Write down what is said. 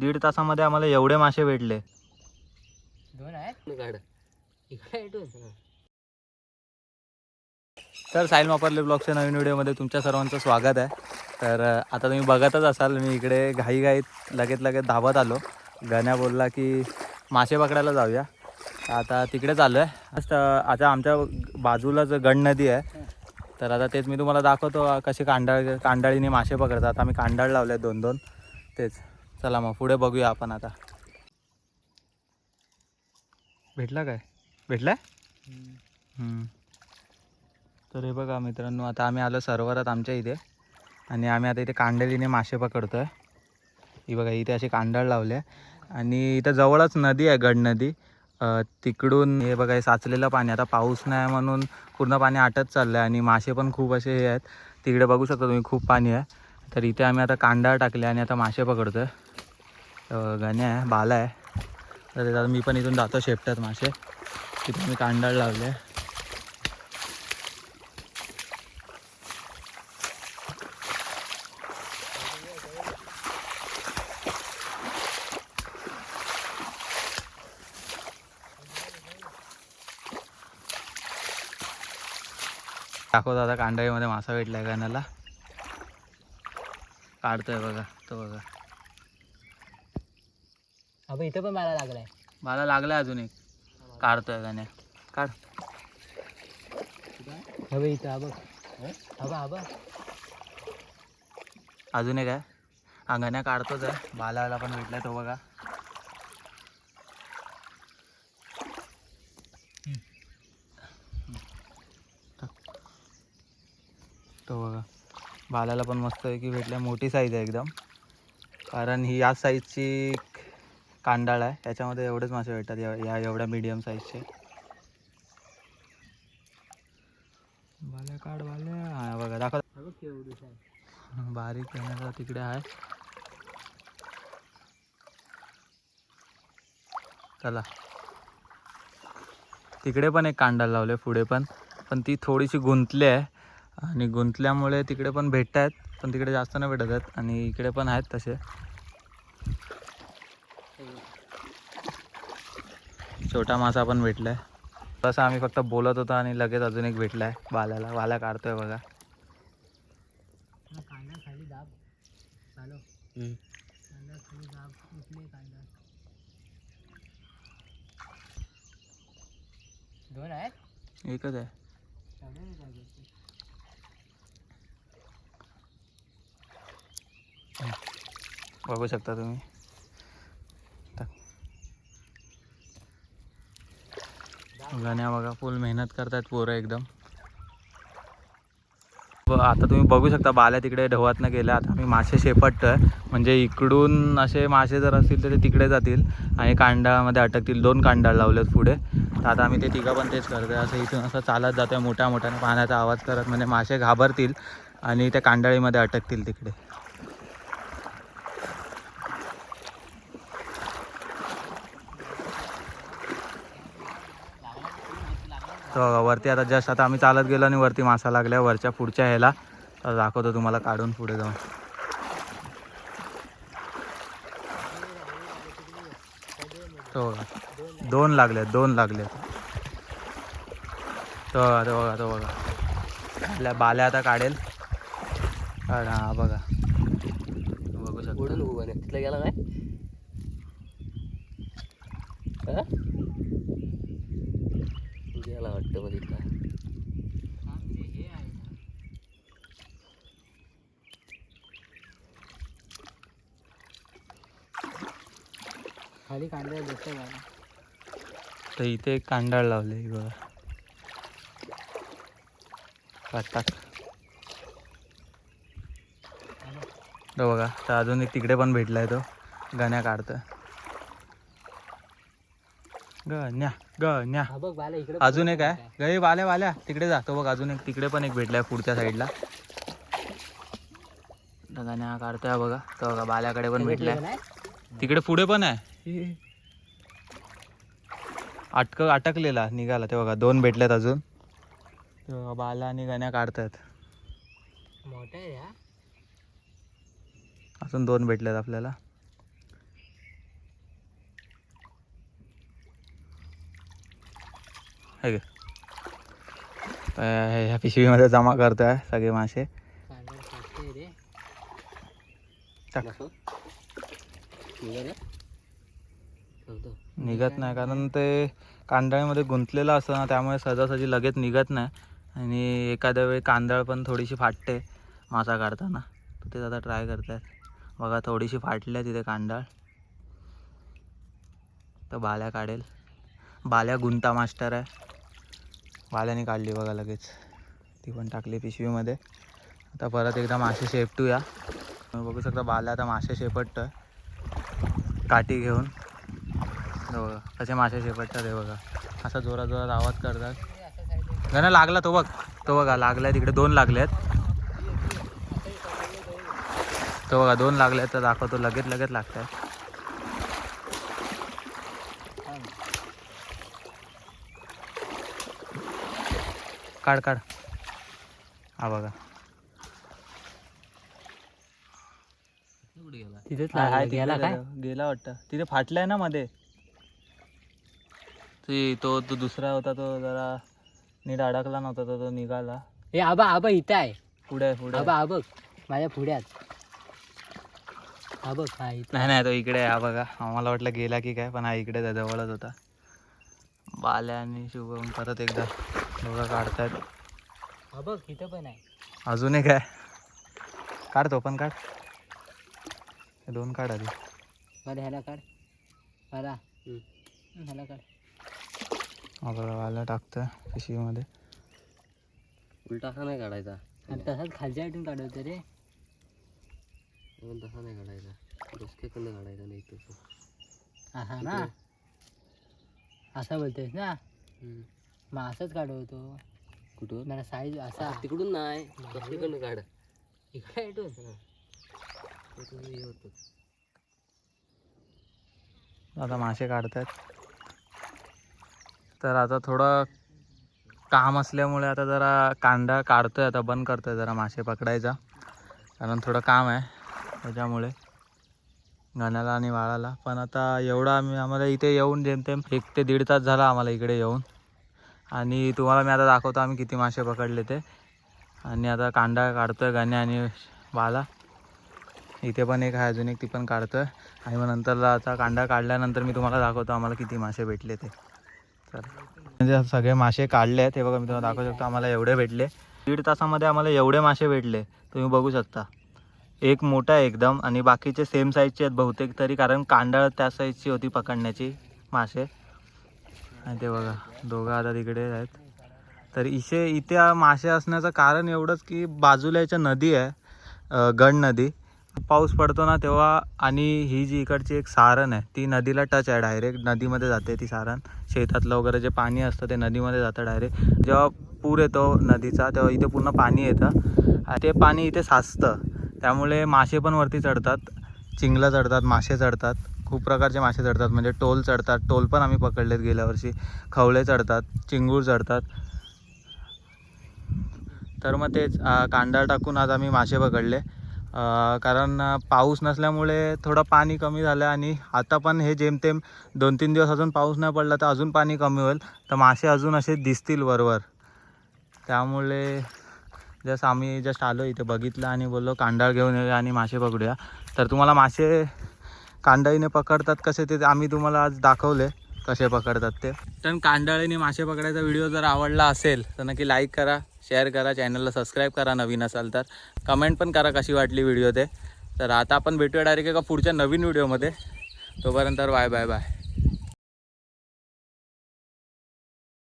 दीड तासामध्ये आम्हाला एवढे मासे भेटले. दोन आहेत? काढ इकडे येतोय. तर साईल वापरले ब्लॉगच्या नवीन व्हिडिओमध्ये तुमच्या सर्वांचं स्वागत आहे. तर आता तुम्ही बघतच असाल मी इकडे घाईघाईत लगेच लगेच धावत आलो. गण्या बोलला की मासे पकडायला जाऊया. आता तिकडे चालू आहे आता आमच्या बाजूलाच गण नदी आहे तर आता तेच मी तुम्हाला दाखवतो कसे कांडाळ कांडाळीने मासे पकडतात. आम्ही कांडाळ लावले दोन दोन तेच. चला मग पुढे बघूया आपण आता. भेटला काय? भेटला. तर हे बघा मित्रांनो आता आम्ही आलो सरोवरात आमच्या इथे. आणि आम्ही आता इथे कांडलीने मासे पकडतो आहे ही बघा इथे अशी कांडाळ लावले. आणि इथं जवळच नदी आहे गड नदी. तिकडून हे बघा हे साचलेलं पाणी. आता पाऊस नाही म्हणून पूर्ण पाणी आटत चाललं आहे आणि मासे पण खूप असे हे आहेत. तिकडे बघू शकता तुम्ही खूप पाणी आहे. तर इथे आम्ही आता कांडाळ टाकले आणि आता मासे पकडतो आहे गण्या आहे बाला आहे. तर दादा मी पण इथून जातो शेपटात मासे. तिथे मी कांडाळ लावले दाखवतो आता कांडाळीमध्ये मासा भेटलाय गाण्याला? काढतोय बघा तो बघा. अबे इथं पण मला लागलाय. मला लागलाय अजून एक. काढतोय गाण्या काढ. अबे इथं हा बघ. हबा हबा अजून एक आहे. हा गाण्या काढतोच आहे. बालाला पण भेटलाय तो बघा. तो बघा. बालाला पण मस्त आहे की भेटल्या. मोठी साईज आहे एकदम. कारण ही या साईजची कांडाळ आहे. त्याच्यामध्ये एवढेच मासे भेटतात या या एवढ्या मीडियम साईजचे बाल्या काढ बाल्या. हा बघा दाखव. बारीक येण्याचा तिकडे आहे. चला. तिकडे पण एक कांडाल लावले पुढे पण. पण ती थोडीशी गुंतली आहे. आणि गुंतल्यामुळे तिकडे पण भेटत आहेत पण तिकडे जास्त नाही भेटत आहेत. आणि इकडे पण आहेत तसे. छोटा मासा पण भेटलाय. तसं आम्ही फक्त बोलत होतो आणि लगेच अजून एक भेटलाय वाल्याला वाला काढतोय बघा. दोन आहेत एकच आहे. बघू शकता तुम्ही. गाण्या बघा फुल मेहनत करतात पोरं एकदम. आता तुम्ही बघू शकता बाल्या तिकडे ढवातनं गेल्या. आता आम्ही मासे शेपटतोय. म्हणजे इकडून असे मासे जर असतील तर ते तिकडे जातील आणि कांडामध्ये अटकतील. दोन कांडा लावलेत पुढे. तर आता आम्ही ते तिघं पण तेच करतोय. असं इथून असं चालत जातोय. मोठ्या मोठ्याने पाण्याचा आवाज करत म्हणजे मासे घाबरतील आणि त्या कांडाळीमध्ये अटकतील तिकडे. तर बघा, वरती. आता जस्ट आता आम्ही चालत गेलो आणि वरती मासा लागल्या वरच्या पुढच्या ह्याला. तर दाखवतो तुम्हाला काढून पुढे जाऊन. तो दोन लागले दोन लागले तो बघा तो बघा तो बघा. आपल्या बाल्या आता काढेल. काढ हा बघा. बघू शकतो. तिथलं गेला काय हा? गेला वाटतं मध्ये का? खाली कांदा बसतो मला तर इथे एक कांडाळ लावले ही बघा तो बघा तर अजून एक तिकडे पण भेटलाय तो. गण्या काढतोय. गण्या गण्या. हा बघ इकडे अजून एक आहे. गई वाल्या वाल्या. तिकडे जा तो बघ अजून एक. तिकडे पण एक भेटलाय पुढच्या साईडला गण्या काढतोय बघा. तो बघा बाल्याकडे पण भेटलाय. तिकडे पुढे पण आहे. अटक अटकलेला निघाला. ते बघा दोन भेटलेत अजून. ते बघा, बाला आणि गण्या काढतात मोठा आहे हा. अजून दोन भेटलेत आपल्याला. हे तर ह्या पिशवीमध्ये जमा करतोय सगळे मासे. निघत नाही कारण ते कांदळीमध्ये गुंतलेलं असतं ना त्यामुळे सहजासहजी लगेच निघत नाही. आणि एखाद्या वेळी कांदळ पण थोडीशी फाटते मासा काढताना. तर ते आता ट्राय करतात बघा थोडीशी फाटली आहे तिथे कांदळ तर बाल्या काढेल. बाल्या गुंता मास्टर आहे. बाल्याने काढली बघा लगेच. ती पण टाकली पिशवीमध्ये. आता परत एकदा मासे शेपटूया. बघू शकता बाल्या आता मासे शेपटतं काठी घेऊन. बघा कसे मासे शेपटतात हे बघा. असा जोरात जोरात आवाज करतात. गणा लागला तो बघ. तो बघा लागलाय तिकडे दोन लागले आहेत तो बघा दोन लागले आहेत तर दाखवतो. लगेच लगेच लागत आहे काढ काढ. हा बघा. कुठे गेला? हाय, तिथेच लागला. गेला काय? गेला वाटतं. तिथे फाटलाय ना मध्ये. ती तो तो दुसरा होता तो जरा नीट अडकला नव्हता तो तो निघाला. हे आबा आबा इथं आहे. पुढे पुढे. आबा आबक माझ्या पुढ्यात. आबक हा इथं. नाही नाही तो इकडे आहे, हा बघा. आम्हाला वाटलं गेला की काय पण हा इकडे जवळच होता. बाल्या आणि शुभम परत एकदा दोघं काढतायत. आबक इथं पण आहे. अजून एक आहे. काढ तो पण काढ. हे दोन काढ आधी. मला ह्याला काढ. मला ह्याला काढ. हा बघा वाला टाकतोय पिशवीमध्ये. उलटा असा नाही काढायचा. तसाच खालच्या आठून काढवतो रे. तसा नाही काढायचा. डोसक्याकडनं काढायचा नाही तसं. असा ना? असा बोलतोयस ना? मग असंच काढवतो कुठून? मला साईज असा. तिकडून नाही. डोसक्याकडनं काढ. इकडे आता मासे काढतायत. तर आता थोडं काम असल्यामुळे आता जरा कांदा काढतोय आता बंद करतोय जरा मासे पकडायचा. कारण थोडं काम आहे त्याच्यामुळे. गण्याला आणि वाळाला. पण आता एवढा आम्ही आम्हाला इथे येऊन जेमतेम एक ते दीड तास झाला आम्हाला इकडे येऊन. आणि तुम्हाला मी आता दाखवतो आम्ही किती मासे पकडले ते. आणि आता कांदा काढतोय गण्या आणि वाला. इथे पण एक आहे अजून एक ती पण काढतोय. आणि मग नंतरला आता कांदा काढल्यानंतर मी तुम्हाला दाखवतो आम्हाला किती मासे भेटले ते. तर म्हणजे सगळे मासे काढले आहेत. हे बघा मी तुम्हाला दाखवू शकतो आम्हाला एवढे भेटले. दीड तासामध्ये आम्हाला एवढे मासे भेटले. तुम्ही बघू शकता. एक मोठा आहे एकदम आणि बाकीचे सेम साईजचे आहेत बहुतेक तरी कारण कांडाळ त्या साईजची होती पकडण्याची मासे. आणि ते बघा दोघं आता तिकडे आहेत. तर इथे इथे मासे असण्याचं कारण एवढंच की बाजूला याच्या नदी आहे गड नदी. पाऊस पडतो ना तेव्हा आणि ही जी इकडची एक सारण आहे ती नदीला टच आहे डायरेक्ट नदीमध्ये जाते ती सारण. शेतातलं वगैरे जे पाणी असतं ते नदीमध्ये जातं डायरेक्ट जेव्हा पूर येतो नदीचा तेव्हा इथे पूर्ण पाणी येतं. आणि ते पाणी इथे साचतं. त्यामुळे मासे पण वरती चढतात चिंगलं चढतात मासे चढतात खूप प्रकारचे मासे चढतात म्हणजे टोल चढतात टोल पण आम्ही पकडलेत गेल्या वर्षी. खवळे चढतात चिंगूर चढतात. तर मग तेच कांदा टाकून आज आम्ही मासे पकडले. कारण पाऊस नसल्यामुळे थोडं पाणी कमी झालं आणि आता पण हे जेमतेम दोन तीन दिवस अजून पाऊस नाही पडला तर अजून पाणी कमी होईल. तर मासे अजून असे दिसतील वरवर. त्यामुळे जस्ट आम्ही जस्ट आलो इथे बघितलं आणि बोललो कांडाळ घेऊन येऊया आणि मासे पकडूया. तर तुम्हाला मासे कांडाळीने पकडतात कसे ते आम्ही तुम्हाला आज दाखवले कसे पकडतात ते. तर कांडाळीने मासे पकडायचा व्हिडिओ जर आवडला असेल तर नक्की लाईक करा शेअर करा चॅनलला सबस्क्राईब करा नवीन असाल तर. कमेंट पण करा कशी वाटली व्हिडिओ ते. तर आता आपण भेटूया डायरेक्ट एका पुढच्या नवीन व्हिडिओमध्ये तोपर्यंत बाय बाय बाय